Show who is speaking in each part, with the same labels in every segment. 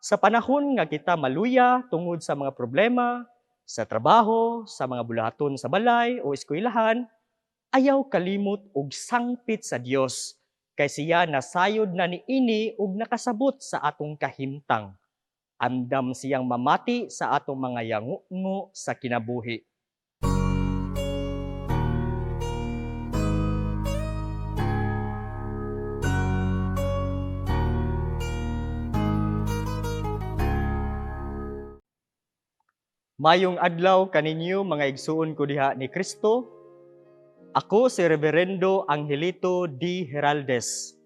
Speaker 1: Sa panahon nga kita maluya tungod sa mga problema, sa trabaho, sa mga bulahaton sa balay o eskwelahan, ayaw kalimot og sangpit sa Dios kay siya nasayod na niini ug nakasabot sa atong kahimtang. Andam siyang mamati sa atong mga yangungo sa kinabuhi. Mayong adlaw kaninyo mga igsuon ko diha ni Kristo. Ako si Reverendo Angelito D. Heraldes.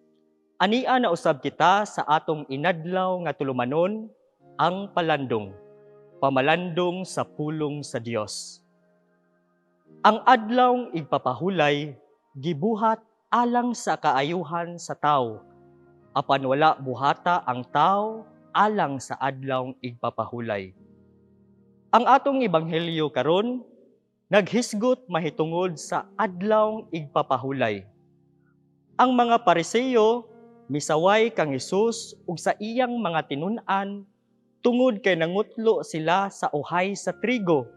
Speaker 1: Ania na usab kita sa atong inadlaw nga tulumanon ang palandong. Pamalandong sa pulong sa Dios. Ang adlawng igpapahulay gibuhat alang sa kaayuhan sa tao. Apan wala buhata ang tao alang sa adlawng igpapahulay. Ang atong ebanghelyo karon naghisgot mahitungod sa adlawng igpapahulay. Ang mga Pariseo misaway kang Hesus ug sa iyang mga tinun-an tungod kay nangutlo sila sa uhay sa trigo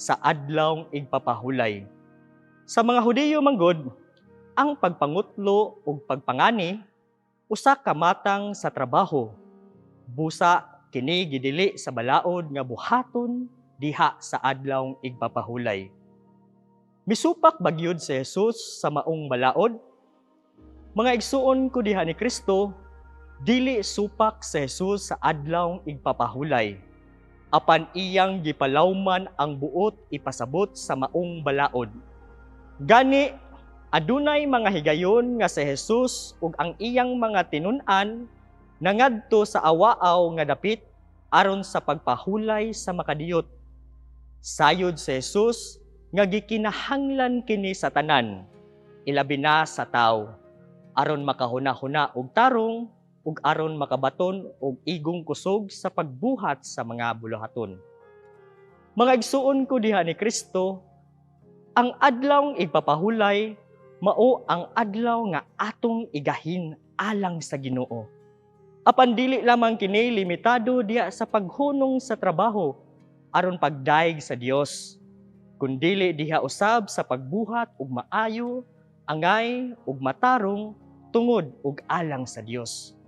Speaker 1: sa adlawng igpapahulay. Sa mga Hudiyo manggod, ang pagpangutlo ug pagpangani usa ka matang sa trabaho. Busa kini gidili sa balaod nga buhaton diha sa adlawng igpapahulay. Misupak bagyod si Jesus sa maong balaod. Mga igsuon ko diha ni Kristo, dili supak si Jesus sa adlawng igpapahulay. Apan iyang gipalawman ang buot ipasabot sa maong balaod. Gani, adunay mga higayon nga si Jesus ug ang iyang mga tinun-an nangadto sa awaaw nga dapit aron sa pagpahulay sa makadiyot Sayod si Jesus nga gikinahanglan kini sa tanan, ilabi na sa tao, aron makahuna-huna og tarong ug aron makabaton og igong kusog sa pagbuhat sa mga buluhaton. Mga igsuon ko diha ni Kristo, ang adlawng igpapahulay mao ang adlaw nga atong igahin alang sa Ginoo. Apan dili lamang kini limitado diha sa paghunong sa trabaho aron pagdaig sa Dios kundili diha usab sa pagbuhat ug maayo angay ug matarong tungod ug alang sa Dios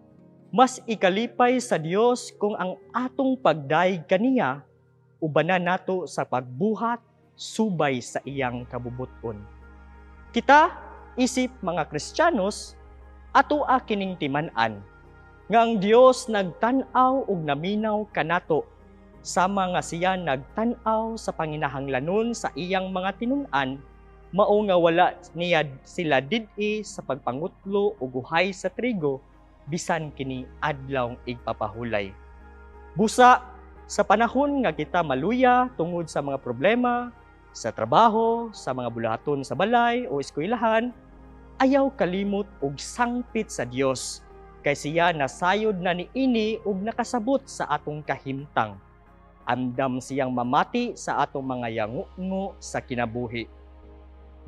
Speaker 1: mas ikalipay sa Dios kung ang atong pagdaig kaniya ubanan nato sa pagbuhat subay sa iyang kabubuton. Kita isip mga Kristiyanos ato kining timan-an nga ang Dios nagtan-aw ug naminaw kanato sama nga siya nagtan-aw sa panginahanglanon sa iyang mga tinun-an mao nga wala niya sila did-i sa pagpangutlo o guhay sa trigo bisan kini adlawng igpapahulay. Busa sa panahon nga kita maluya tungod sa mga problema sa trabaho sa mga bulahaton sa balay o eskwelahan ayaw kalimot og sangpit sa Dios kay siya nasayod na niini ug nakasabot sa atong kahimtang andam siyang mamati sa atong mga yangungo sa kinabuhi.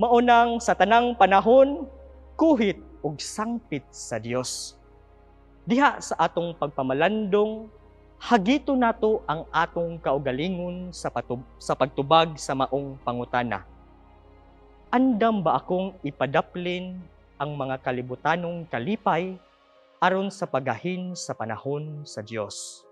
Speaker 1: Maunang sa tanang panahon, kuhit ug sangpit sa Dios. Diha sa atong pagpamalandong, hagito nato ang atong kaugalingon sa, patub- sa pagtubag sa maong pangutana. Andam ba akong ipadaplin ang mga kalibutanong kalipay aron sa pagahin sa panahon sa Dios?